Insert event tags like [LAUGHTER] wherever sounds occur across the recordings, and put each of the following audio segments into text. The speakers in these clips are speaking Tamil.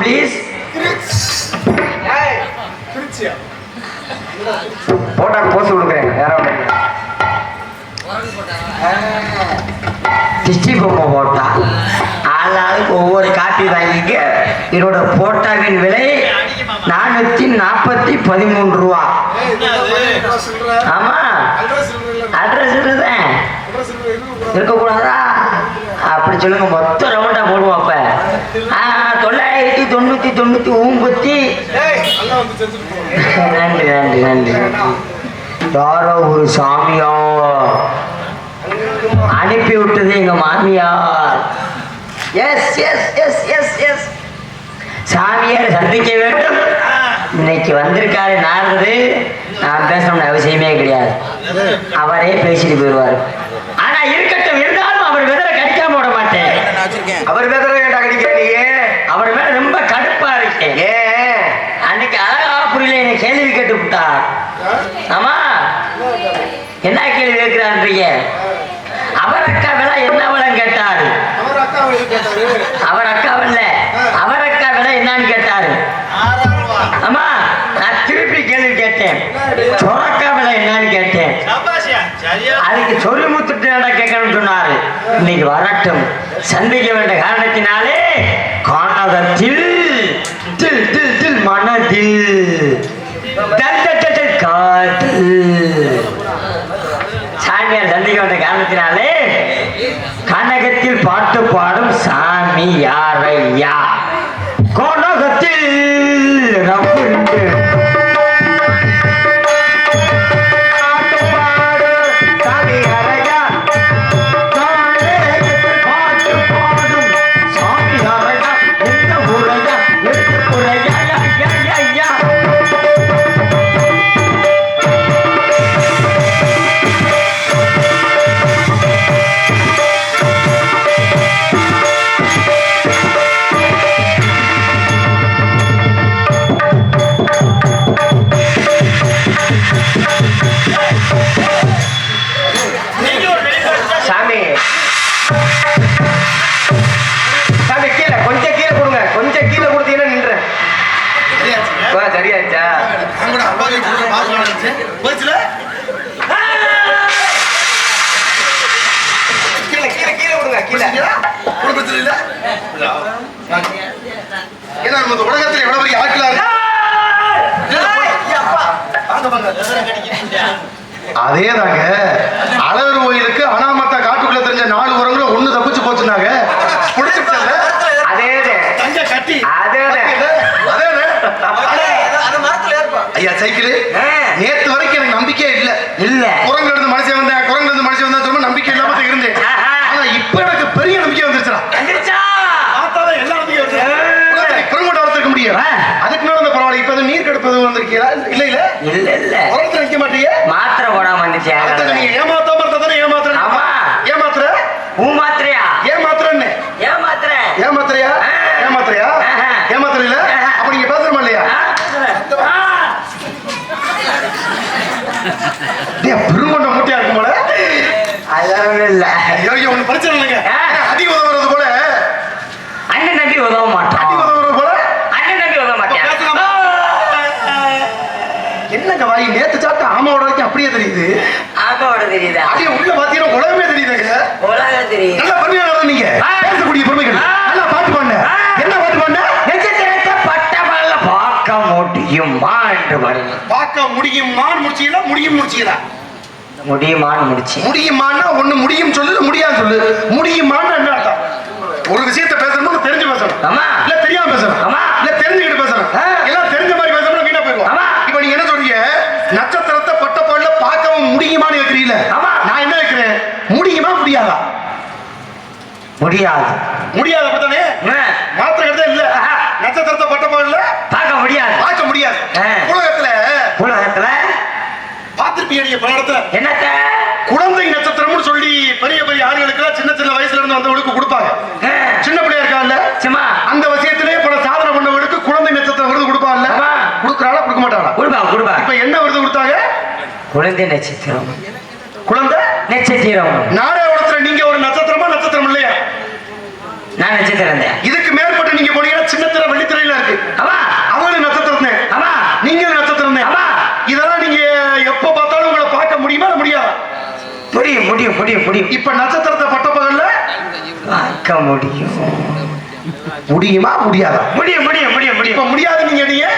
ப்ளீஸ் போட்டா போஸ் கொடுக்குறேன். யாரோ டிஸ்டி பொம்மை போட்டா. ஆளாளுக்கு ஒவ்வொரு காப்பி வாங்கிக்க. என்னோட போட்டாவின் விலை நானூத்தி நாற்பத்தி பதிமூன்று ரூபா. ஆமா. அட்ரஸ் இருக்கக்கூடாதா? அப்படி சொல்லுங்க மொத்தம் ரவுண்டா போடுவோம் அப்ப. ஆ, தொள்ளாயிரத்தி தொண்ணூத்தி தொண்ணூத்தி ஒன்பத்தி. நன்றி நன்றி நன்றி. யாரோ ஒரு சாமியோ அனுப்பி விட்டது எங்க மாமியார். S S S S S சாமியார் சந்திக்க வேண்டும். இன்னைக்கு வந்திருக்காரு நாரது. நான் பேசணும்னு அவசியமே கிடையாது. அவரே பேசிட்டு போயிடுவார். ஆனா இருக்கட்டும் இருந்தாலும் அவர் விதரை கடிக்காம விட மாட்டேன். அவர் பேசுறத கேட்டா கடிக்கிற நீ அவர் மேல ரொம்ப கடுப்பா இருக்கேன் ஏன் அன்னைக்கு அழகா புரியல என்னை கேள்வி கேட்டு விட்டார். ஆமா. என்ன கேள்வி கேட்கிறான்றீங்க? அவர் அக்கா விலை என்ன விலைன்னு கேட்டாரு. அவர் அக்கா இல்ல அவர் அக்கா விலை. என்னன்னு கேட்டாரு. ஆமா. நான் திருப்பி கேள்வி கேட்டேன். சொரக்கா விலை என்னன்னு கேட்டேன். அதுக்கு சொல்லி முத்துட்டு கேட்கணும்னு சொன்னாரு. இன்னைக்கு வரட்டும். சந்திக்க வேண்டிய காரணத்தினாலே காணகத்தில் தில் தில் தில் மனதில். தல் தல் தல் சாமியார் சந்திக்க வேண்டிய காரணத்தினாலே கனகத்தில் பாட்டு பாடும் சாமி யாரையா கோணகத்தில் ரப்புண்டு கீழே கீழே கீழே கொடுங்க கீழே. ஏன்னா நம்ம இந்த உலகத்துல எவ்வளவு பெரிய ஆட்களா அழகர் கோயிலுக்கு அனாமத்தா காட்டுக்குள்ள தெரிஞ்ச நாலு உரங்களும் ஒண்ணு தப்பிச்சு போச்சுனாங்க அதேதானே? ஐயா சைக்கிள் ஆ. நேத்து வரைக்கும் எனக்கு நம்பிக்கையே இல்ல இல்ல குரங்கு இருந்து மனுஷன் வந்தேன் குரங்கு இருந்து மனுஷன் வந்தேன் சொல்லும்போது நம்பிக்கை இல்லாம தான் இருந்தேன் ஆஹா. ஆனா இப்ப எனக்கு பெரிய நம்பிக்கை வந்துருச்சுடா வந்துருச்சா உலகத்துல பெருங்கோட்டை வளர்த்திருக்க முடியும் ஆ. அதுக்கு மேல வந்து பரவாயில்ல இப்ப எதுவும் நீர் வந்திருக்கீங்களா? இல்ல இல்ல. இல்ல இல்ல. உலகத்துல நிக்க மாட்டீங்க? மாத்திரை போடாம வந்துச்சு நீங்க ஏமாத்தாம இருந்தா தானே ஏமாத்துற ஆமா. ஏமாத்துற பூ மாத்திரையா ஏமாத்துறன்னு ஏன் மாத்திரை ஏமாத்துறியா ஆ. ஏமாத்துறியா ஆஹா. ஏமாத்துற இல்ல ஆஹா. அப்ப நீங்க பேசுறமா இல்லையா ஆ, ஆ. டேய் பெருங்கொண்ட மூட்டையா இருக்கும் போல அதெல்லாம் இல்ல ஐயோ ஐயோ ஒண்ணு பிரச்சனை இல்லைங்க ஆ. அடி உதவுறது போல அண்ணன் நம்பி உதவ அடி மாட்டான் உதவுறது போல அண்ணன் நம்பி உதவ மாட்டேன் என்னங்க வாய் நேத்து சாப்பிட்ட ஆமாவோட வரைக்கும் அப்படியே தெரியுது ஆக்கோட தெரியுதா அப்படியே உள்ள பாத்தீங்கன்னா உலகமே தெரியுதுங்க உலகம் தெரியுது நல்ல பெருமையா நீங்க ஆ. பேசக்கூடிய பெருமைகள் ஆ. நல்லா பாட்டு ஆ. என்ன பாட்டு நட்சத்திரத்தை பட்டவல்ல பார்க்க முடியுமா என்று பார்க்க முடியுமான்னு முடிச்சீங்களா முடியும் முடிச்சீங்களா முடியுமான்னு முடிச்சு. முடியுமான்னா ஒண்ணு முடியும் சொல்லு முடியாது சொல்லு. முடியுமான்னு என்ன அர்த்தம்? ஒரு விஷயத்தை பேசணும் தெரிஞ்சு பேசணும்? ஆமா. இல்ல தெரியாம பேசணும்? ஆமா. இல்ல தெரிஞ்சுக்கிட்டு பேசணும். எல்லாம் தெரிஞ்ச மாதிரி பேசணும் வீணா போயிடும் ஆமா. இப்ப நீங்க என்ன சொல்றீங்க? நட்சத்திரத்தை பட்ட பாடல பார்க்கவும் முடியுமான்னு கேக்குறீங்களா. ஆமா. நான் என்ன கேக்குறேன்? முடியுமா முடியாதா? முடியாது. முடியாத அப்பதானே? ஆ, மாத்திரக்கிறதே இல்ல. நட்சத்திரத்தை பட்ட பாடல பார்க்க முடியாது. பார்க்க முடியாது. உலகத்துல? உலகத்துல? பார்த்திருப்பீங்க நீங்க பல இடத்துல என்னத்த? குழந்தை நட்சத்திரம்னு சொல்லி பெரிய பெரிய ஆளுகளுக்கு சின்ன சின்ன வயசுல இருந்து வந்தவங்களுக்கு கொடுப்பாங்க. சின்ன பிள்ளையா இருக்காங்கல்ல சும்மா. அந்த விஷயத்திலே பல சாதனை பண்ணவங்களுக்கு குழந்தை நட்சத்திரம் விருது கொடுப்பாங்கல்ல. கொடுக்கறாளா கொடுக்க மாட்டாளா? குடுப்பா குடுப்பா. இப்ப என்ன விருது கொடுத்தாங்க? குழந்தை நட்சத்திரம். குழந்தை? நட்சத்திரம். நாடகத்துல நான் நட்சத்திரம் இதுக்கு மேற்பட்ட நீங்க போனீங்கன்னா சின்னத்திர வெள்ளித்திரையில இருக்கு. அதான் அவங்க நட்சத்திரம் அதான் நீங்க நட்சத்திரம் அதான் இதெல்லாம் நீங்க எப்ப பார்த்தாலும் உங்களை பார்க்க முடியுமா முடியாது? முடியும் முடியும் முடியும் முடியும். இப்ப நட்சத்திரத்தை பட்ட பகல்ல? பார்க்க முடியும். முடியுமா முடியாதா? முடியும் முடியும் முடியும் முடியும். இப்ப முடியாது நீங்க நீங்க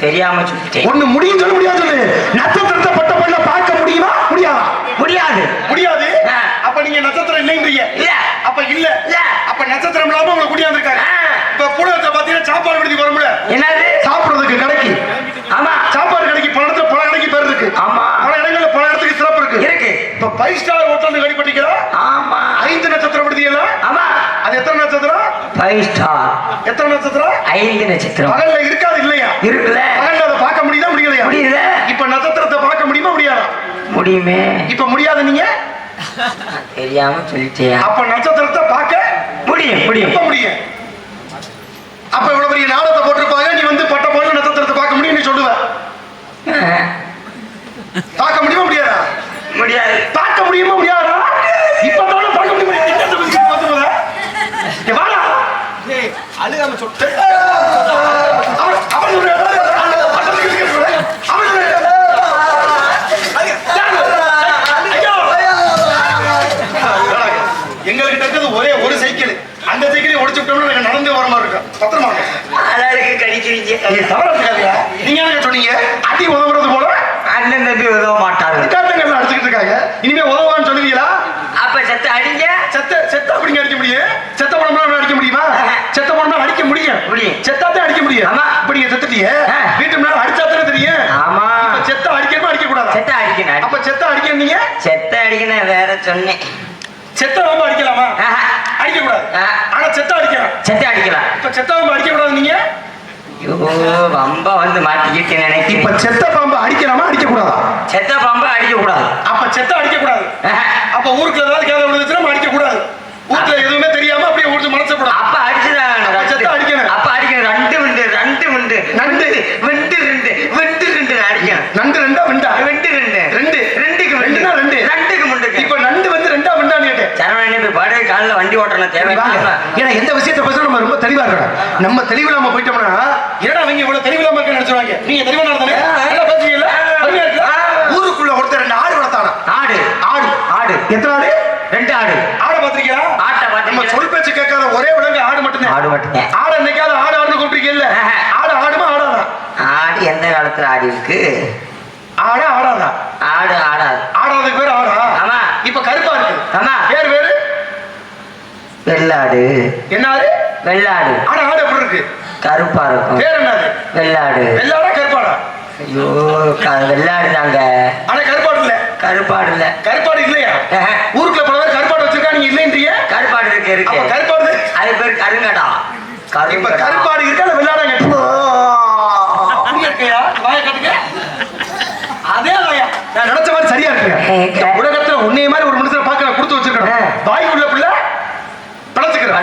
தெரியாம ஒண்ணு முடியும் சொல்ல முடியாது சொல்லு. நட்சத்திரத்தை பட்ட பகல்ல பார்க்க முடியுமா முடியாதா? முடியாது. முடியாது? அப்ப நீங்க நட்சத்திரம் இல்லைங்கிறீங்க இல்ல. அப்ப இல்ல. அப்ப நட்சத்திரம் இல்லாம உங்களை குடியாந்துருக்காங்க. இப்ப புலகத்தை பாத்தீங்கன்னா சாப்பாடு கடைக்கு போறோம்ல. என்னது? சாப்பிடுறதுக்கு கடைக்கு. ஆமா. சாப்பாடு கடைக்கு இடத்துல பல கடைக்கு பேர் இருக்கு. ஆமா. பல இடங்கள்ல பல இடத்துக்கு சிறப்பு இருக்கு. இருக்கு. இப்ப ஃபைவ் ஸ்டார் ஹோட்டல் கடிப்பட்டிக்கிறா ஆமா. ஐந்து நட்சத்திரம் விடுதியல ஆமா. அது எத்தனை நட்சத்திரம்? ஃபைவ் ஸ்டார் எத்தனை நட்சத்திரம்? ஐந்து நட்சத்திரம். பகல்ல இருக்காது இல்லையா? இருக்குல்ல. பகல்ல அதை பார்க்க முடியுதா முடியலையா? முடியுது? இப்ப நட்சத்திரத்தை பார்க்க முடியுமா முடியாதா? முடியுமே. இப்ப முடியாது நீங்க? தெரியாம சொல்லிட்டியா? அப்ப நட்சத்திரத்தை பார்க்க முடியும். முடியும். முடியும். அப்ப இவ்வளவு பெரிய நாடகத்தை போட்டிருப்பாங்க. நீ வந்து பட்ட போல நட்சத்திரத்தை பார்க்க முடியும் நீ சொல்லுவ. பார்க்க முடியுமா முடியாதா? முடியாது. பார்க்க முடியுமா முடியாதா இப்ப தானே பார்க்க முடியுமா என்னத்தை பத்தி பார்த்து போதா? இங்க வாடா. அழுகாம சொட்டு அவன் அவன் ஒரு அவன் ஒரு- அவன் ஒரு- ஐயோ! எங்ககிட்ட இருக்கிறது ஒரே ஒரு சைக்கிள் அந்த சைக்கிளை உடைச்சு விட்டோம்னா நாங்க நடந்து வர மாதிரி இருக்கும் பத்திரமா அழகு கடிக்கிறீங்க நீங்க நீங்க என்ன சொன்னீங்க? அடி உதவுறது போல? அண்ணன் தம்பி உதவ மாட்டார்கள். காத்தங்கள்ல அடிச்சுக்கிட்டு இருக்காங்க. இனிமே உதவான்னு சொல்லுவீங்களா? அப்ப செத்த அடிங்க. செத்த செத்த அப்படிங்க அடிக்க முடியும். செத்த படம்லாம் அடிக்க முடியுமா? செத்த படம்லாம் அடிக்க முடியும். முடியும். செத்தாத்தான் அடிக்க முடியும். ஆமா. இப்ப நீங்க செத்துட்டீங்க. வீட்டு முன்னாடி அடிச்சாத்தானே தெரியும். ஆமா. இப்ப செத்த அடிக்கணுமா அடிக்க கூடாதா செத்த அடிக்கணும் அடி- அப்ப செத்த அடிக்க நீங்க செத்த அடிக்கணும் வேற சொன்னேன். செத்த ரொம்ப அடிக்கலாமா. அடிக்க கூடாது. ஆனா செத்த அடிக்கலாம். செத்த அடிக்கலாம். இப்ப செத்த பாம்பு அடிக்க கூடாது நீங்க ரொம்ப வந்து மாட்டிக்கிட்டு இப்ப நினைக்கிறேன் செத்த பாம்பு அடிக்கலாமா அடிக்க கூடாதா செத்த பாம்பு அடிக்க கூடாது அப்ப செத்த அடிக்க கூடாது. அப்ப ஊருக்குள்ள ஏதாவது கேள்வி விழுந்துச்சுன்னா அடிக்க கூடாது எதுவுமே தெரியாம அப்படியே ஊருக்கு மனசு கூடாது அப்ப அடிச்சுதான் செத்த அடிக்கணும். அப்ப அடிக்கணும் ரெண்டு விண்டு ரெண்டு விண்டு நண்டு. விண்டு ரெண்டு விண்டு ரெண்டு அடிக்கணும் நண்டு ரெண்டா வெண்டா விண்டு ரெண்டு ரெண்டு. ரெண்டுக்கு விண்டு. ரெண்டுனா ரெண்டு. ரெண்டுக்கு முண்டுக்கு இப்ப நண்டு வந்து ரெண்டா வெண்டான்னு கேட்டேன் சரவணன் இப்ப பாடு காலில் வண்டி ஓட்டணும் தேவை வாங்க. ஏன்னா எந்த விஷயத்தை பேசணும் நம்ம ரொம்ப தெளிவா இருக்கணும். நம்ம தெளிவில்லாம போயிட்டோம்னா என்னடா அவங்க இவ்வளவு தெளிவில்லாம இருக்க நினைச்சுவாங்க நீங்க தெளிவா இருக்கு. ஊருக்குள்ள ஒருத்தர் ரெண்டு ஆடு வளர்த்தானா ஆடு. ஆடு. ஆடு. எத்தனை ஆடு? ரெண்டு ஆடு. ஆடை பாத்திருக்கீங்களா ஆட்டை நம்ம சொல் பேச்சு கேட்காத ஒரே விலங்கு ஆடு மட்டும்தான் ஆடு மட்டும். ஆடு என்னைக்காவது ஆடு ஆடுன்னு கூப்பிட்டுருக்கீங்கல்ல. ஆடு ஆடுமா ஆடாதா? ஆடு எந்த காலத்துல ஆடி இருக்கு? ஆடா ஆடாதா? ஆடு ஆடாது. ஆடாததுக்கு பேர் ஆடா? ஆமா. இப்ப கருப்பா இருக்கு. ஆமா. பேர் வேறு வெள்ளாடு. என்ன ஆடு வெள்ளாடு. ஆனா ஆடு எப்படி இருக்கு? கருப்பா இருக்கும். பேர் என்னது? வெள்ளாடு. வெள்ளாடா கருப்பாடா? ஐயோ க- வெள்ளாடு தாங்க ஆனா கருப்பாடு இல்ல. கருப்பாடு இல்ல. கருப்பாடு இல்லையா. ஊருக்குள்ள பல பேர் கருப்பாடு வச்சிருக்கா நீங்க இல்லைன்றீங்க கருப்பாடு இருக்கு இருக்கு. அப்ப கருப்பாடு அது பேர் கருங்கடா. இப்ப கருங்கடா. கருப்பாடு இருக்கா இல்ல வெள்ளாடா கேட்டு அப்படியே இருக்கையா வாய காட்டுங்க. அதே வாயா. நான் நினைச்ச மாதிரி சரியா இருக்குங்க. இந்த உலகத்துல உன்னைய மாதிரி ஒரு மனுஷனை பார்க்க நான் கொடுத்து வச்சிருக்கேன். வாய் உள்ள பிள்ளை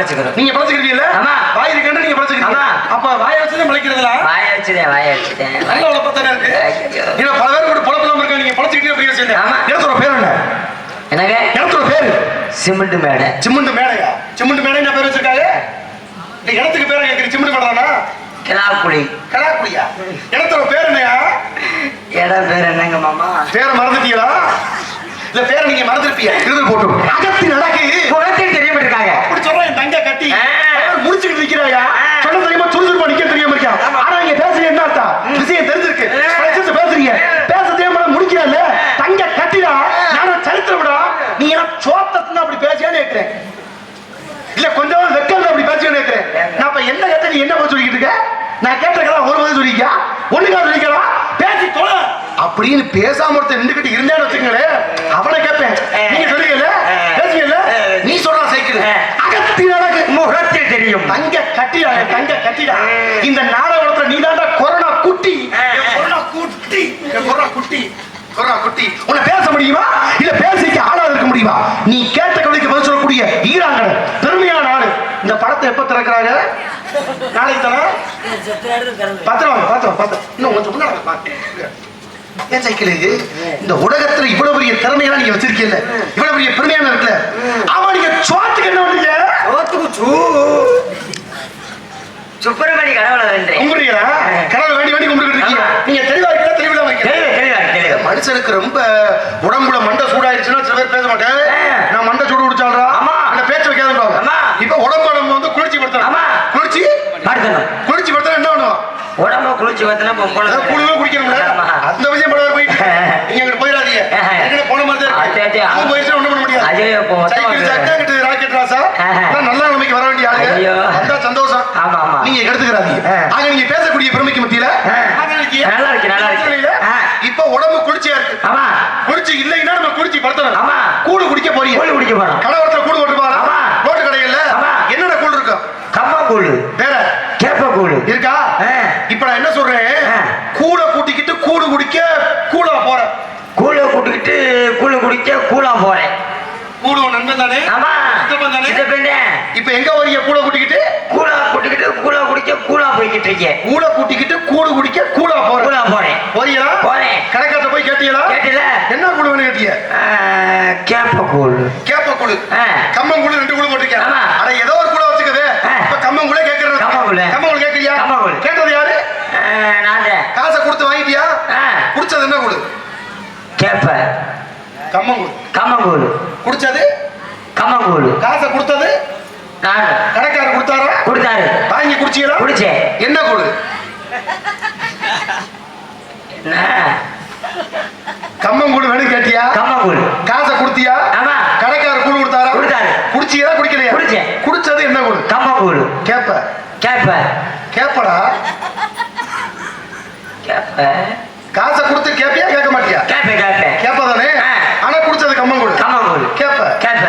பழச்சுக்கிறோம். நீங்க பழச்சுக்கிறீங்கல்ல? ஆமா. வாய் இருக்கேன்னு நீங்க பழச்சுக்கிறீங்க. அப்ப வாய வச்சுதான் முளைக்கிறதுல வாய வச்சுட்டேன் வாய வச்சுட்டேன் நல்ல உழப்பத்தானே இருக்கு. ஏன்னா பல பேர் கூட பொழப்பெல்லாம் இருக்கா நீங்க பழச்சுக்கிட்டே அப்படியே வச்சிருந்தேன் ஆமா. இடத்தோட பேர் என்ன? என்னங்க? இடத்தோட பேரு? சிமெண்ட் மேடை. சிமெண்ட் மேடையா? சிமெண்ட் மேடை என்ன பேர் வச்சிருக்காங்க? இந்த இடத்துக்கு பேரை கேட்குற சிமெண்ட் மேடானா கிளாப்புளி கலாக்குடியா இடத்தோட பேர் என்னையா? இடம் பேர் என்னங்க மாமா? பேரை மறந்துட்டீங்களா? இல்ல பேரை நீங்க மறந்துருப்பீங்க. இருந்து போட்டும். அகத்தி நடக்கு குளத்தில் தெரியப்பட்டிருக்காங்க அப்படி சொல்றேன் என் தங்க கட்டி ஆ. அவர் முடிச்சுக்கிட்டு நிக்கிறாயா ஆ. சொல்ல தெரியுமா சுறுசுறுப்பா நிக்க தெரியாம இருக்கா ஆனா நீங்க பேசுறீங்க என்ன அர்த்தம் விஷயம் தெரிஞ்சிருக்கு ஆ. பல விஷயத்தை பேசுறீங்க பேச தெரியாம முடிக்கிறல்ல தங்க கட்டிடா நானும் சரித்திரம்டா நீ எல்லாம் சோத்தத்துன்னு அப்படி பேசியான்னு கேட்கிறேன் இல்ல கொஞ்சம் அப்படி கேட்கிறேன் நான் இப்ப என்ன கேட்ட நீ என்ன பதில் சொல்லிக்கிட்டு இருக்க? நான் கேட்டக்கெல்லாம் ஒரு பதில் சொல்லிக்கா ஒண்ணுக்கா சொல்லிக்கலாம் பேசி தொலை. அப்படின்னு பேசாம ஒருத்தர் நின்றுகிட்டு இருந்தேன்னு வச்சுங்களேன் அவனை கேட்பேன். நீங்க சொல்லுங்கல்ல? பேசுவீங்கல்ல நீ சொல்றா சைக்கிள். அகத்தி நடக்கு முகத்தில் தெரியும். தங்க கட்டிடா தங்க கட்டிடா. இந்த நாடகத்துல நீ தாண்டா கொரோனா குட்டி. கொரோனா குட்டி. கொரோனா குட்டி. கொரோனா குட்டி. உன்னை பேச முடியுமா? இல்ல பேசிக்க ஆளாக இருக்க முடியுமா? நீ கேட்ட கவிதைக்கு பதில் சொல்லக்கூடிய ஈராங்கன் பெருமையான ஆளு. இந்த படத்தை எப்ப திறக்கிறாங்க? நாளைக்கு தானே? பத்திரம் பார்த்தோம் பார்த்தோம் இன்னும் கொஞ்சம் முன்னாடி பார்த்தேன் ஏன் சைக்கிள்? இது இந்த உலகத்துல இவ்வளவு பெரிய திறமையெல்லாம் நீங்க வச்சிருக்கீல்ல இவ்வளவு பெரிய பெருமையான இருக்குல்ல? ஆமா நீங்க சோத்துக்கு என்ன பண்றீங்க? சுப்பிரமணி கடவுளை கும்பிடுறீங்களா? கடவுளை வேண்டி வேண்டி கும்பிட்டு இருக்கீங்க. நீங்க தெளிவா இருக்கீங்களா தெளிவில்லாம இருக்கீங்களா தெளிவு தெளிவா தெளிவு. மனுஷனுக்கு ரொம்ப உடம்புல மண்டை சூடாயிருச்சுன்னா சில பேர் பேச மாட்டேன் போனது கூடுதலா குடிக்கணும்ல. அந்த விஷயம் படம் போயிட்டு நீங்க அங்க போயிடாதீங்க. ஏற்கனவே போன மாதிரி தான் அது, அது, இருக்கு அது. அது போயிடுச்சுன்னா ஒண்ணும் பண்ண முடியாது. அது இப்போ மொத்தமா சைக்கிள் இருக்கு. சக்கா கிட்ட ராக்கெட் ராசா? ஆஹா. எல்லாம் நல்ல நிலைமைக்கு வர வேண்டிய ஆளுங்க. சந்தோஷம். ஆமா, ஆமா. நீங்க எடுத்துக்கிறாதீங்க. ஆக நீங்க பேசக்கூடிய பெருமைக்கு மத்தியில நல்லா இருக்கு, நல்லா இருக்கு. இப்ப உடம்பு குளிர்ச்சியா இருக்கு. ஆமா. குளிர்ச்சி இல்லைன்னா நம்ம குளிர்ச்சி படுத்தணும் ஆமா. கூடு குடிக்க போறீங்க. கூழ் குடிக்க போறோம். கலவரத்துல கூடு போட்டுப்பாரா ஆமா. ரோட்டு கடையில ஆமா. என்னென்ன கூழ் இருக்கும் கம்மங்கூழ் வேற கேப்பக்கூழ் இருக்கா ஆ. இப்ப நான் என்ன சொல்றேன் ஆ. கூட கூட்டிக்கிட்டு கூடு குடிக்க கூடா போறேன் கூழை கூட்டிக்கிட்டு கூழ் குடிக்க கூழா போறேன் கூடு உன் நண்பன் தானே ஆமா. இப்ப எங்க வரீங்க கூட கூட்டிக்கிட்டு? கூழா கூட்டிக்கிட்டு கூழா குடிக்க கூழா போய்கிட்டு இருக்கேன். கூட கூட்டிக்கிட்டு கூடு குடிக்க கூடா போறேன். கூழா போறேன். போறீங்களா? போறேன். கடைக்காட்ட போய் கேட்டீங்களா? கேட்டல. என்ன வேணும் கேட்டீங்க? கேப்ப கூடு ஆ. கம்மன் கூடு ரெண்டு கூடு போட்டிருக்கேன். அட ஏதோ ஒரு கூட வச்சுக்கவே. ஆ. இப்ப கம்மன் கூட கேட்கறது கம்மங்கூழ். கம்மன் கேட்கறியா கம்மங்கூழ். கேட்டது யாரு? நான். காசை கொடுத்து வாங்கிட்டியா? குடிச்சது என்ன கூடு கேப்ப. கம்மன் கூடு கம்மங்கூழ். குடிச்சது? கம்மங்கூழ் காசை கொடுத்தது? நான் கடைக்காரர் கொடுத்தாரா? கொடுத்தாரு. வாங்கி குடிச்சீங்களா குடிச்சேன். என்ன? கம்மன் கூடு வேணும் கேட்டியா? கம்மங்கூழ் காசை கொடுத்தியா? ஆமா. கடைக்காரர் கூடு கொடுத்தாரா? கொடுத்தாரு. குடிச்சீங்களா குடிக்கலையா? குடிச்சேன். குடிச்சது என்ன கூடு கம்மங்கூழ் கேப்ப. கேப்ப. கேப்படா? கேப்ப. காசை கொடுத்து கேப்பியா கேட்க மாட்டியா கேப்ப கேப்ப கேப்ப தானே ஆ. ஆனா குடிச்சது கம்மன் கூடு கம்மங்கூழ் கேப்ப கேப்ப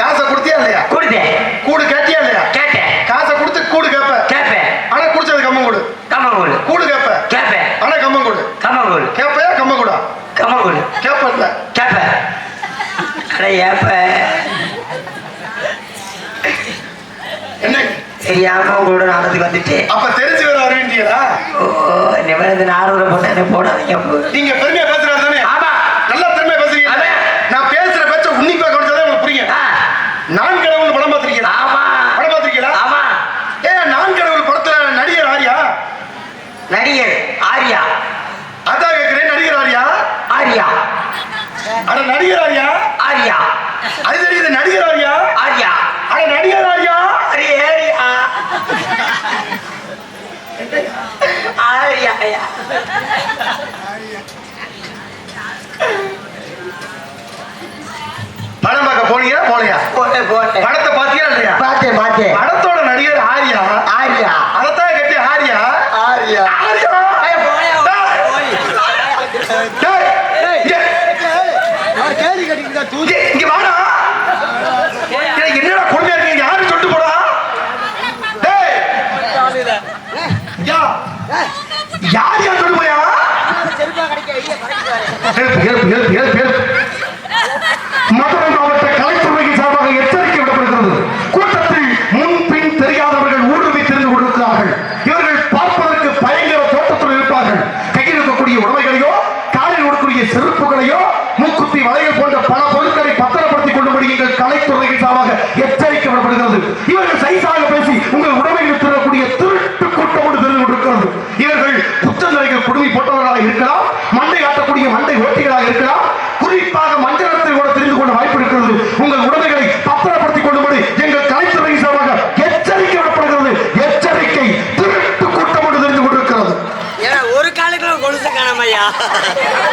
காசை கொடுத்தியா இல்லையா கொடுத்தேன் கூடு கேட்டியா இல்லையா கேட்டேன் காசை கொடுத்து கூடு கேப்ப கேப்பேன் ஆனா குடிச்சது கம்மன் கூடு கம்மங்கூழ் கூடு கேப்ப கேப்பேன் ஆனா கம்மன் கூடு கம்மங்கூழ் கேப்பையா கம்மன் கூடா கம்மங்கூழ் கேப்ப. இல்ல கேப்ப. அட ஏப்ப. என்ன? தெரியாம கூட நாடத்துக்கு வந்துட்டு? அப்ப தெரிஞ்சு வேற வருவீங்களா ஓ போட்டு போடாதீங்க. நீங்க பெருமையா தானே ஆமா நல்லா பெருமையா பேசுறீங்க ஆமா. நான் பேசுற பேச்ச உன்னிப்பா கவனிச்சாதான் உங்களுக்கு புரியும் ஆ, நான் கடவுள் படம் பார்த்திருக்கீங்களா ஆமா படம் பார்த்திருக்கீங்களா ஆமா ஏ நான் கடவுள் படத்துல நடிகர் ஆரியா நடிகர் ஆர்யா அதான் கேக்குறேன் நடிகர் ஆரியா ஆர்யா அட நடிகர் ஆரியா ஆர்யா அது தெரியுது நடிகர் ஆரியா ஆர்யா அட நடிகர் ஆரியா அரே ஆர்யா ஆர்யா ஆர்யா. படம் பார்க்க போனீங்களா போலையா போட்டேன் போட்டேன். படத்தை பாத்தீங்களா இல்லையா? பார்த்தேன் பார்த்தேன் படத்தோட நடிகர் ஆரியா. ஆர்யா. அதத்தான் கேட்டு ஆரியா. ஆர்யா. ஆரியா. போயா, டேய், டேய், இங்க- வாடா. என்னடா கொடுமையா இருக்கீங்க? யாரு சொல்லிட்டு போடா. யார் யார் சொல்லிட்டு போயா? ஹெல்ப் ஹெல்ப் ஹெல்ப் ஹெல்ப்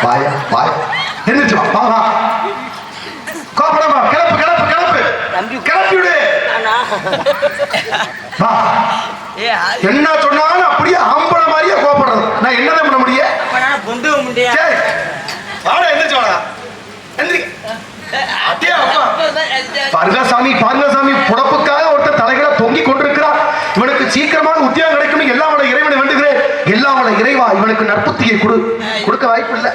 வாயா வாய் எந்திரிச்சு வா வா வா கோபடமா கிளப்பு கிளப்பு கிளப்பு கிளப்பி விடு என்ன சொன்னாலும் அப்படியே ஆம்பளை மாதிரியே கோபப்படுறது. நான் என்னதான் பண்ண முடியும்? சரி வாடா எந்திரிச்சு வாடா. எந்திரி. அப்படியே அப்பா. பாருங்க சாமி பாருங்க சாமி புடப்புக்காக ஒருத்தர் தலைகளை தொங்கி கொண்டிருக்கிறார். இவனுக்கு சீக்கிரமாக உத்தியோகம் கிடைக்கும். எல்லாம் அவளை இறைவனை வேண்டுகிறேன். எல்லாம் அவளை இறைவா இவனுக்கு நற்புத்தியை கொடு. கொடுக்க வாய்ப்பு இல்லை.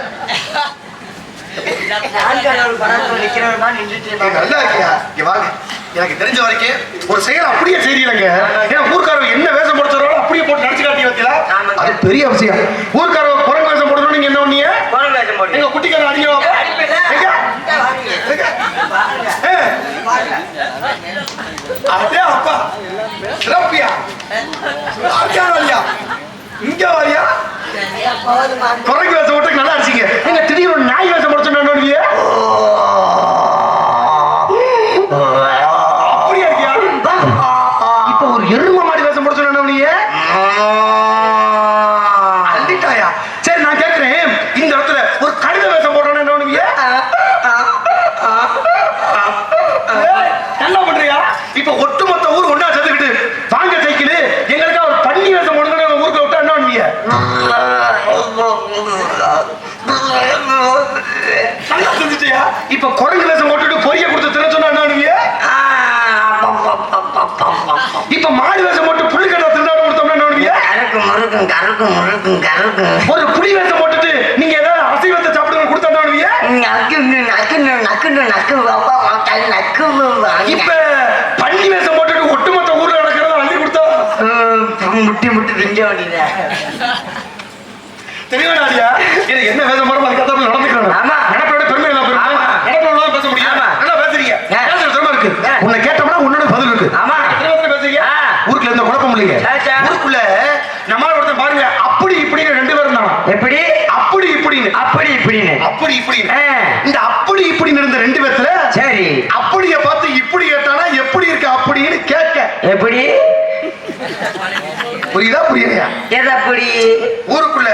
எனக்கு தெரிஞ்ச வரைக்கும் ஒரு செயல் அப்படியே செய்யலங்க ஏன்னா ஊர்க்காரங்க என்ன வேஷம் போடுறாரோ அப்படியே போட்டு நடிச்சு காட்டி வைக்கல. அது பெரிய அவசியம் ஊர்க்காரங்க குரங்கு வேஷம் போடுறோம் நீங்க என்ன பண்ணீங்க? எங்க குட்டிக்காரன் அடிக்க அதே அப்பா சிறப்பியா? வரியா இங்க வரியா குரங்கு வேஷம் போட்டு நல்லா அடிச்சிங்க. எங்க திடீர்னு நாய் வேஷம் போட சொன்னா இப்ப மாடு வேஷம் போட்டு புள்ளிக்கட்டை திண்டாட கொடுத்தோம்னா என்ன பண்ணுவீங்க? கருக்கு முறுக்கும் கருக்கு முறுக்கும் ஒரு புலி வேஷம் போட்டுட்டு நீங்க ஏதாவது அசைவத்தை சாப்பிடுங்க கொடுத்தா என்ன பண்ணுவீங்க நக்கு நக்கு நக்கு நக்கு பாப்பா மக்கள் நக்கு இப்ப பன்னி வேஷம் போட்டுட்டு ஒட்டுமொத்த ஊர்ல நடக்கிறத அள்ளி கொடுத்தா முட்டி முட்டி திங்க வேண்டியதா தெரியவேடாதியா இது என்ன வேஷம் போறோம் அதுக்கு அதான் நடந்துக்கிறோம் ஆமா. நடப்போட பெருமை எல்லாம் பெருமை ஆமா. நடப்போட தான் பேச முடியும் ஆமா. நல்லா பேசுறீங்க ஆ. பேசுற திறமை இருக்கு. உன்னை கேட்டோம்னா உன்னோட பதில் இருக்கு. ஆமா. எத்தனை பேர் பேசுறீங்க. ஊருக்குள்ள எந்த குழப்பம் இல்லைங்க சரி, சரி. ஊருக்குள்ள நம்மால ஒருத்தன் பாருங்க அப்படி இப்படின்னு ரெண்டு பேரும் தான் எப்படி? அப்படி இப்படின்னு. அப்படி இப்படின்னு. அப்படி இப்படின்னு. இந்த அப்படி இப்படின்னு இருந்த ரெண்டு பேத்துல சரி. அப்படிய பார்த்து இப்படி கேட்டானா எப்படி இருக்கு அப்படின்னு கேட்க. எப்படி? புரியுதா புரியலையா? எது அப்படி? ஊருக்குள்ள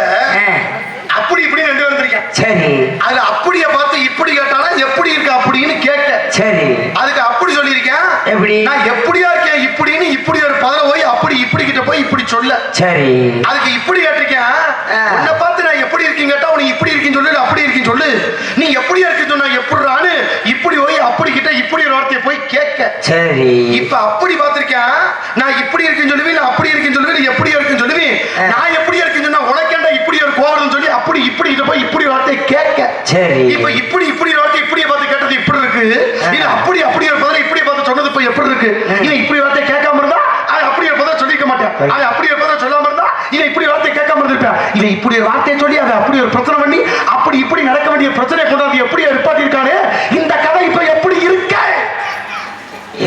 அப்படி இப்படின்னு ரெண்டு பேரும் இருந்திருக்கேன் சரி. அதுல அப்படிய பார்த்து இப்படி கேட்டானா எப்படி இருக்கு அப்படின்னு கேட்க. சரி. அதுக்கு எப்படி? நான் எப்படியா இருக்கேன்? இப்படின்னு இப்படி ஒரு பதில போய் அப்படி இப்படி கிட்ட போய் இப்படி சொல்ல. சரி. அதுக்கு இப்படி கேட்டிருக்கேன். உன்னை பார்த்து நான் எப்படி இருக்கீங்க கேட்டா உனக்கு இப்படி இருக்குன்னு சொல்லு அப்படி இருக்குன்னு சொல்லு. நீ எப்படியா இருக்குன்னு சொன்னா எப்படிறான்னு இப்படி போய் அப்படி கிட்ட இப்படி ஒரு வார்த்தையை போய் கேட்க. சரி. இப்ப அப்படி பார்த்திருக்கேன். நான் இப்படி இருக்குன்னு சொல்லுவேன் இல்ல அப்படி இருக்குன்னு சொல்லுவேன் இல்ல எப்படி இருக்குன்னு சொல்லுவேன். நான் எப்படி இருக்குன்னு சொன்னா உனக்கேண்டா இப்படி ஒரு கோவம்னு சொல்லி அப்படி இப்படி கிட்ட போய் இப்படி ஒரு வார்த்தையை கேட்க. சரி. இப்ப இப்படி இப்படி ஒரு வார்த்தை இப்படியே பார்த்து கேட்டது இப்படி இருக்கு இல்ல அப்படி அப்படி ஒரு பதில் இப்படி பார்த்து சொன்னது இப்ப எப்படி இருக்கு. இல்ல இப்படி வார்த்தை கேட்காம இருந்தா அது அப்படி பதில் சொல்லிக்க மாட்டேன். அது அப்படி பதில் சொல்லாம இருந்தா இல்ல இப்படி வார்த்தை கேட்காம இருந்திருப்பேன். இல்ல இப்படி ஒரு வார்த்தையை சொல்லி அதை அப்படி ஒரு பிரச்சனை பண்ணி அப்படி இப்படி நடக்க வேண்டிய பிரச்சனை கொண்டாந்து எப்படி ரிப்பாட்டி இருக்கானே இந்த கதை இப்ப எப்படி இருக்க?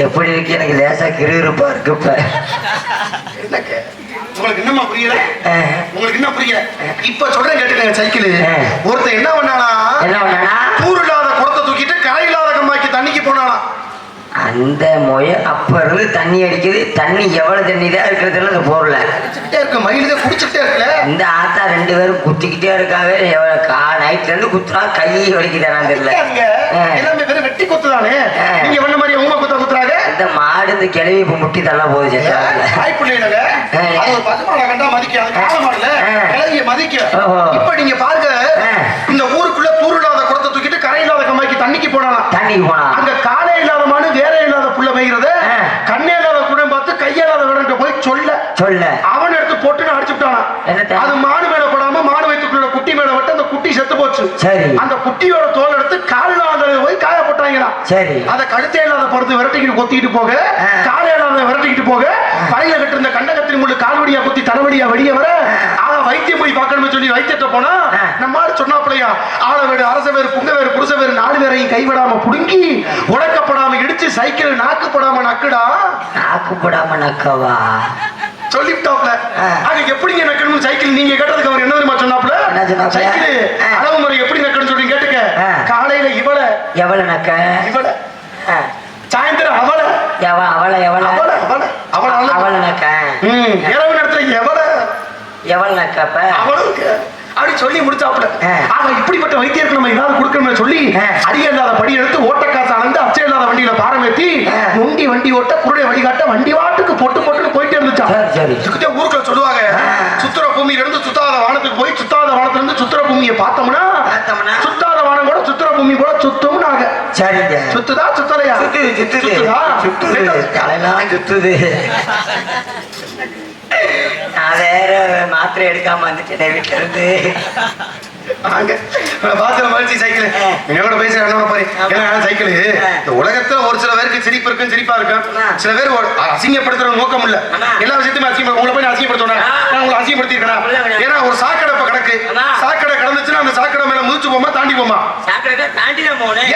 எப்படி இருக்கு? எனக்கு லேசா கிருப்பா இருக்கு இப்ப. உங்களுக்கு என்னமா புரியல? உங்களுக்கு என்ன புரியல? இப்ப சொல்றேன் கேட்டுக்கங்க சைக்கிள். ஆ. ஒருத்தன் என்ன பண்ணானா என்ன பண்ணனா? கூறு இல்லாத குடத்தை தூக்கிட்டு கரை இல்லாத கம்மாய்க்கு தண்ணிக்கு போனானா. அந்த மொய அப்ப இருந்து தண்ணி அடிக்குது தண்ணி எவ்வளவு தண்ணி தான் இருக்கிறதுல இந்த பொருளை குடிச்சுக்கிட்டே இருக்கு மயிலுதே குடிச்சுக்கிட்டே இருக்குல்ல இந்த ஆத்தா ரெண்டு பேரும் குத்திக்கிட்டே இருக்காவே எவ்வளவு கா நைட்ல இருந்து குத்துறா கை வலிக்குதானான்னு தெரியல. எல்லாமே வெட்டி குத்துதானே ஆ. நீங்க பண்ண மாதிரி உங்க குத்த குத்துறாங்க இந்த மாடு இந்த கிளவி இப்ப முட்டி தள்ள போகுது செத்தாப்புல. வாய்ப்பு இல்லைங்க ஆ. அது ஒரு பசு மாடை கண்டா மதிக்க அது கால மாடல. கிளவிய மதிக்க. இப்ப நீங்க பாருங்க. இந்த ஊருக்குள்ள தூர் இல்லாத குடத்தை தூக்கிட்டு கரை இல்லாத கம்மாய்க்கு தண்ணிக்கு போனானா தண்ணிக்கு போனா அங்க காலே இல்லாத மாடு வேற இல்லாத புள்ள மேய்கிறது ஆ. கண்ணே இல்லாத குடம் பார்த்து கையில்லாத விடன்ட்டு போய் சொல்ல சொல்ல அவன் எடுத்து போட்டுன்னு அடிச்சு விட்டானா? அது மாடு மேல படாம மாடு வயிற்றுக்குள்ள குட்டி மேல விட்டு அந்த குட்டி செத்து போச்சு சரி. அந்த குட்டியோட தோல் எடுத்து காலில் போய் காய போட்டாங்களா சரி அத கழுத்தே இல்லாத படுத்து விரட்டிக்கிட்டு கொத்திக்கிட்டு போக ஆ. காலே இல்லாத விரட்டிக்கிட்டு போக பழைய கட்டிருந்த கண்டகத்தின் முள்ளு கால்வடியா குத்தி தலைவடியா வெடிய வர வைத்தியம் போய் பார்க்கணும்னு சொல்லி வைத்தியத்தை போனா. நம்ம சொன்னாப்பிள்ளையா ஆள வேடு அரச வேறு புங்க வேறு புருஷ வேறு நாலு பேரையும் கைவிடாம புடுங்கி உடைக்கப்படாம இடிச்சு சைக்கிள் நாக்குப்படாம நக்குடா நாக்கு போடாம நக்கவா சொல்லிவிட்டாப்ல. அது எப்படிங்க நக்கணும் சைக்கிள் நீங்க கேட்டதுக்கு அவர் என்ன தெரியுமா சொன்னாப்ல? சைக்கிள் ஆ. அளவு முறை எப்படி நக்கணும் சொல்லி கேட்டுக்க ஆ. காலையில இவள எவ்வளவு நக்க இவள ஆ. சாயந்தரம் அவள எவ அவளை எவ்வளவு அவள அவள அவள அவள அவளை நக்க ம் இரவு நேரத்துல எவள எவ்வளவு நக்கப்ப அவளும் கே- அப்படி சொல்லி முடிச்சாப்ல ஆ. ஆக இப்படிப்பட்ட வைத்தியருக்கு நம்ம ஏதாவது கொடுக்கணும்னு சொல்லி. அடிய இல்லாத படி எடுத்து ஓட்ட காசு அளந்து அச்சை இல்லாத வண்டியில பாரமேத்தி ஆ. நொண்டி வண்டி ஓட்ட குருடைய வழிகாட்ட வண்டி வாட்டுக்கு பொட்டு பொட்டுன்னு போயிட்டே இதுக்கிட்டே ஊருக்குள்ள சொல்லுவாங்க ஆ. சுத்துற பூமியில இருந்து சுத்தாத வானத்துக்கு போய் சுத்தாத வானத்துல இருந்து சுத்துற பூமியை பார்த்தோம்னா? சுத்தாத வானம் கூட சுத்துற பூமி கூட சுத்தும்னாங்க சரிங்க சுத்துதா சுத்தலையா சுத்துது சுத்துது சுத்துதா? சுத்துது தலையெல்லாம் சுத்துது [LAUGHS] நான் வேற மாத்திரை எடுக்காம வந்துட்டேன் வீட்டுல இருந்து. நான் பாத்துல மகிழ்ச்சி சைக்கிள். என்னோட பேசுற என்னோட பாரு. ஏன்னா சைக்கிள். இந்த உலகத்துல ஒரு சில பேருக்கு சிரிப்பு இருக்கும் சிரிப்பா இருக்கும். சில பேர் அசிங்கப்படுத்துற நோக்கம் இல்ல. எல்லா விஷயத்தையும் அசிங்கம் உங்களை போய் அசிங்கப்படுத்தணும். நான் உங்களை அசிங்கப்படுத்தி அப்படிலாம் இருக்கேன் கிடையாது. ஏன்னா ஒரு சாக்கடை இப்ப கிடக்கு. சாக்கடை கடந்துச்சுன்னா அந்த சாக்கடை மேல முதிச்சு போமா தாண்டி போமா தாண்டி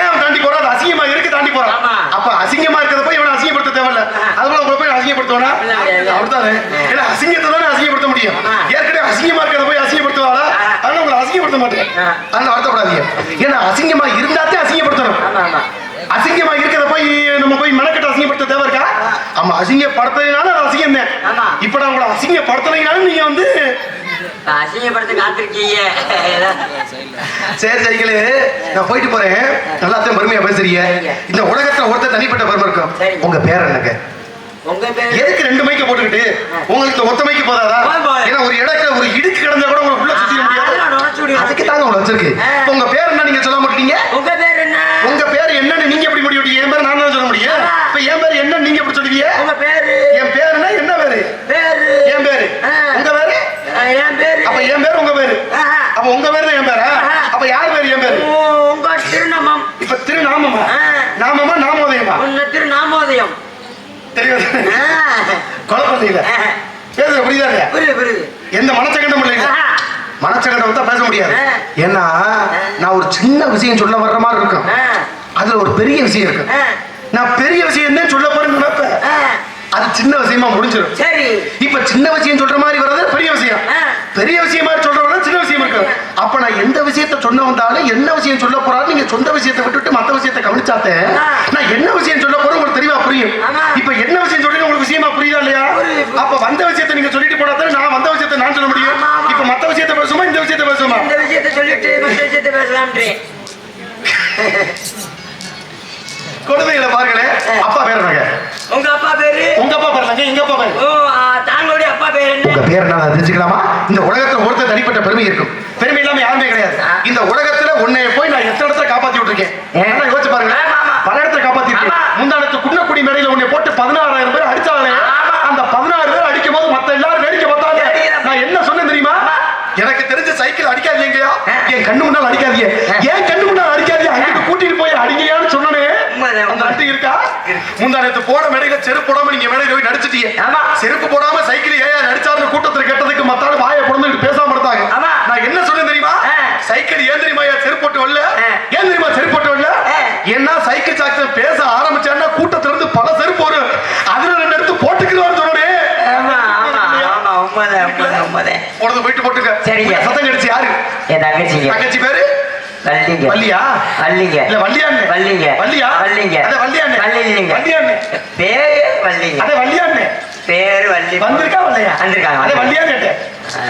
ஏன் தாண்டி போறான் அது அசிங்கமா இருக்கு தாண்டி போறான். அப்ப அசிங்கமா இருக்கிறத போய் இவனை அசிங்கப்படுத்த தேவையில்ல. அதுபோல உங்களை போய் அசிங்கப்படுத்துவானா. அப்படித்தானே. ஏன்னா அசிங்கத்தை தானே அசிங்கப்படுத்த முடியும். ஏற்கனவே அசிங்கமா இருக்கிறத போய் அசிங்கப்படுத்துவாளா. அதனால அசிங்கப்படுத்த மாட்டேன். அதனால வருத்தப்படாதீங்க. ஏன்னா அசிங்கமா இருந்தாத்தே அசிங்கப்படுத்தணும். அசிங்கமா இருக்கிறத போய் நம்ம போய் மெனக்கட்டு அசிங்கப்படுத்த தேவை இருக்கா? ஆமா அசிங்கப்படுத்தினாலும் அது அசிங்கம் தான். இப்ப நான் உங்களை அசிங்கப்படுத்தினாலும் நீங்க வந்து அசிங்கப்படுத்த காத்திருக்கீங்க. சரி சைக்கிள் நான் போயிட்டு போறேன். எல்லாத்தையும் பெருமையா பேசுறீங்க. இந்த உலகத்துல ஒருத்தர் தனிப்பட்ட பெருமை இருக்கும். உங்க பேர் என்னங்க? எதுக்கு ரெண்டு மைக்க போட்டுக்கிட்டு? உங்களுக்கு ஒத்த மைக்கு போதாதா. ஏன்னா ஒரு இடத்துல ஒரு இடுக்கு கிடந்தா கூட உங்களுக்கு உள்ள சுத்திக்க முடியாது. அதுக்கு தாங்க உங்களை வச்சிருக்கு. உங்க பேர் என்ன நீங்க சொல்ல மாட்டீங்க? உங்க பேர் என்ன? உங்க பேர் என்னன்னு நீங்க எப்படி முடிவு என் பேர் நான் தான் சொல்ல முடியும். இப்ப என் பேர் என்ன நீங்க எப்படி சொல்லுவீங்க? உங்க பேரு? என் பேருன்னா என்ன பேரு? பேரு. என் பேரு. உங்க பேரு? என் பேரு. அப்ப என் பேர் உங்க பேரு. அப்ப உங்க பேரு தான் என் பேரா. அப்ப யார் பேரு என் பேரு? உங்க திருநாமம். இப்ப திருநாமமா. நாமமா நாமோதயமா? உன்ன திருநாமோதயம். தெரியும் ஆ. குழப்பம் இல்ல ஆ. பேசுற புரியுதா இல்லையா புரியுது புரியுது எந்த மனச்சகண்டம் இல்லைங்க. மனச்சகண்டம் வந்தா பேச முடியாது. ஏன்னா நான் ஒரு சின்ன விஷயம் சொல்ல வர்ற மாதிரி இருக்கும். அதுல ஒரு பெரிய விஷயம் இருக்கு. நான் பெரிய விஷயம் தான் சொல்ல போறேன்னு நினைப்பேன். அது சின்ன விஷயமா முடிஞ்சிடும் சரி இப்ப சின்ன விஷயம் சொல்ற மாதிரி வர்றது பெரிய விஷயம். பெரிய விஷயம் சொல்றவங்க சின்ன விஷயம் இருக்கு அப்ப நான் எந்த விஷயத்த சொன்ன வந்தாலும் என்ன விஷயம் சொல்ல போறாலும் நீங்க சொந்த விஷயத்தை விட்டுட்டு மத்த விஷயத்தை கவனிச்சாத்தே. நான் என்ன விஷயம் சொல்ல போறேன் உங்களுக்கு தெளிவா புரியும் என்ன விஷயம் சொல்லி உங்களுக்கு விஷயமா புரியுதா இல்லையா. அப்ப வந்த விஷயத்தை நீங்க சொல்லிட்டு போனா தானே நான் வந்த விஷயத்தை நான் சொல்ல முடியும். இப்ப மத்த விஷயத்தை பேசுமா இந்த விஷயத்தை பேசுமா இந்த விஷயத்தை சொல்லிட்டு மற்ற விஷயத்தை பேசலாம்ன்றேன் [LAUGHS] கொடுமைகளை பாருங்களேன் அப்பா பேர் என்னங்க? உங்க அப்பா பேரு? உங்க அப்பா பேர் என்னங்க? எங்க அப்பா பேர்? ஓ தாங்களுடைய அப்பா பேர் என்ன? உங்க பேர் என்ன தெரிஞ்சுக்கலாமா? இந்த உலகத்துல ஒருத்தர் தனிப்பட்ட பெருமை இருக்கும். பெருமை இல்லாம யாருமே கிடையாது. இந்த உலகத்துல உன்னைய போய் நான் எத்தனை இடத்துல காப்பாத்தி விட்டுருக்கேன்? நல்லா யோசிச்சு பாருங்க ஆமா, ஆமா. பல இடத்துல காப்பாத்தி இருக்கேன் ஆமா. முந்தானத்து குன்னக்குடி மேடையில உன்னை போட்டு பதினாறாயிரம் பேர் அடிச்சாங்களே ஆமா. அந்த பதினாறு பேர் அடிக்கும் போது மத்த எல்லாரும் வேடிக்கை பார்த்தாங்க தெரியுது. நான் என்ன சொன்னேன் தெரியுமா ஆமா. எனக்கு தெரிஞ்ச சைக்கிள் அடிக்காதீங்கயா. என் கண்ணு முன்னால் அடிக்காதீங்க. ஏன் கண்ணு முன்னால் அடிக்காதீங்க அங்கிட்டு கூட்டிட்டு போய் அடிங்கயான்னு சொன்னனே அந்த. அட்டி இருக்கா முந்தானத்து போன மேடையில செருப்பு போடாம நீங்க மேடையில போய் நடிச்சிட்டீங்க. செருப்பு போடாம சைக்கிள் ஏன் நடிச்சாருன்னு கூட்டத்துல கேட்டதுக்கு மத்தாலும் வாயை பொழுதுட்டு பேசாம இருந்தாங்க ஆமா. நான் என்ன சொன்னேன் தெரியுமா ஆ. சைக்கிள் ஏன் தெரியுமா ஏன் செருப்பு போட்டு வரல ஆ. ஏன் தெரியுமா செருப்பு போட்டு வரல ஆ. ஏன்னா சைக்கிள் சாக்சன் பேச ஆரம்பிச்சான்னா கூட்டத்துல இருந்து பல செருப்பு வரும் அதுல ரெண்டு எடுத்து போட்டுக்கிறோம்னு சொன்னே ஆமா ஆமா ஆமா உண்மைதான் உண்மைதான் உனது போயிட்டு போட்டுக்க. சரிங்க. சத்தம் கடிச்சு யாரு? என் தங்கச்சிங்க. தங்கச்சி பேரு? வள்ளிங்க. வள்ளியா? வள்ளிங்க. இல்ல வள்ளியாண்ணே. வள்ளிங்க. வள்ளியா? வள்ளிங்க. அத வள்ளியாண்ணே. வள்ளி இல்லைங்க வள்ளியாண்ணே. பேரு வள்ளிங்க. அத வள்ளியாண்ணே. பேரு வள்ளி வந்திருக்கா வள்ளையா? வந்திருக்காங்க. அத கேட்டேன்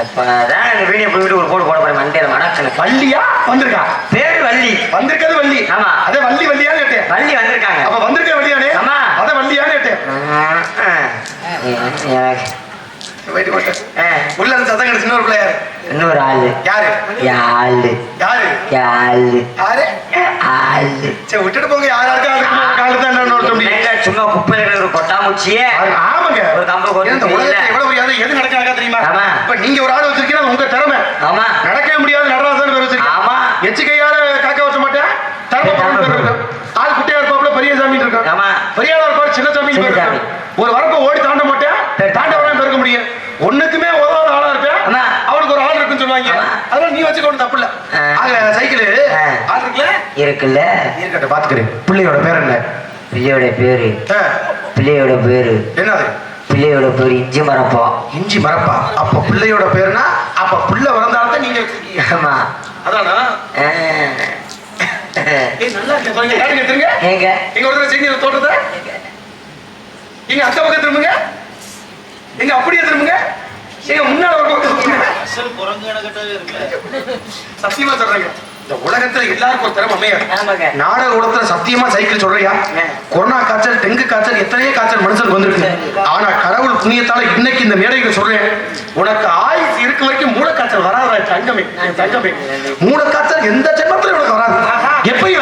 அப்பதான் இந்த வீடியோ போயிட்டு ஒரு போடு போட போறேன். மண்டையில மணக்கணும் வள்ளியா? வந்திருக்கா? பேரு வள்ளி. வந்திருக்கிறது வள்ளி. ஆமா. அதே வள்ளி வள்ளியான்னு கேட்டேன் வள்ளி வந்திருக்காங்க. அப்ப வந்திருக்க வள்ளியானே ஆமா. அத வள்ளியான்னு கேட்டேன் போயிட்டு போட்டேன் உள்ள இருந்து சத்தம் கிடைச்சு இன்னொரு பிள்ளையாரு இன்னொரு ஆளு. யாரு? யாழு யாரு? யாழு யாரு? ஆளு. சரி விட்டுட்டு போங்க. யாரா அதுக்கு காலு தான் என்ன சும்மா குப்பையில ஒரு கொட்டாமுச்சியே. ஆமாங்க. ஒரு கம்பை இந்த. உலகத்துல எவ்வளவு பெரிய எது நடக்காதா தெரியுமா? ஆமா. இப்ப நீங்க ஒரு ஆள் வச்சிருக்கீங்க உங்க திறமை. ஆமா. நடக்கவே முடியாது நடராசன் பேர் வச்சிருக்கீங்க. ஆமா. எச்சு கையால காக்க வச்ச மாட்டேன். இருக்கும் ஆள் குட்டியா இருப்பாப்புல பெரிய சாமி இருக்கும் ஆமா. பெரியாளா இருப்பாரு சின்ன சாமி. ஒரு வரப்ப ஓடி தாண்ட மாட்டேன் சரி. தாண்ட வராம இருக்க முடியும் ஒண்ணுக்குமே உதவாத ஆளா இருப்பேன் ஆமா. அவனுக்கு ஒரு ஆள் இருக்குன்னு சொல்லுவாங்க அதெல்லாம் நீ வச்சுக்கொண்டு தப்பு இல்ல. சைக்கிள். இருக்குல்ல? இருக்குல்ல. இருக்கட்டும் பாத்துக்கிறேன். பிள்ளையோட பேர் என்ன? பிள்ளையோட பேரு. பிள்ளையோட பேரு. என்னது? பிள்ளையோட பேரு இஞ்சி மரப்பா. இஞ்சி மரப்பா? அப்ப பிள்ளையோட பேருனா அப்ப பிள்ளை வளர்ந்தால்தான் நீங்க ஆமா. அதானா? ஆ. ஏய் நல்லா இருக்கு. சொல்லுங்க யாருங்க திருங்க. ஏங்க. இங்க ஒரு தடவை செய்தி தோட்டத்தை? இங்க அக்க பக்கம் திரும்புங்க. இங்க அப்படியே திரும்புங்க. சத்தியமா சொல்றேங்க. இந்த உலகத்துல எல்லாருக்கும் ஒரு திறமை அமையாது. ஆமாங்க. நாடக உலகத்துல சத்தியமா சைக்கிள் சொல்றியா. கொரோனா காய்ச்சல் டெங்கு காய்ச்சல் எத்தனையோ காய்ச்சல் மனுஷனுக்கு வந்திருக்கு. ஆனா கடவுள் புண்ணியத்தால இன்னைக்கு இந்த மேடையில சொல்றேன். உனக்கு ஆயுஸ் இருக்க வரைக்கும் மூளைக்காய்ச்சல் வராதா தங்கமே தங்கமே மூளைக்காய்ச்சல் எந்த ஜென்மத்திலும் உனக்கு வராது. எப்பயும்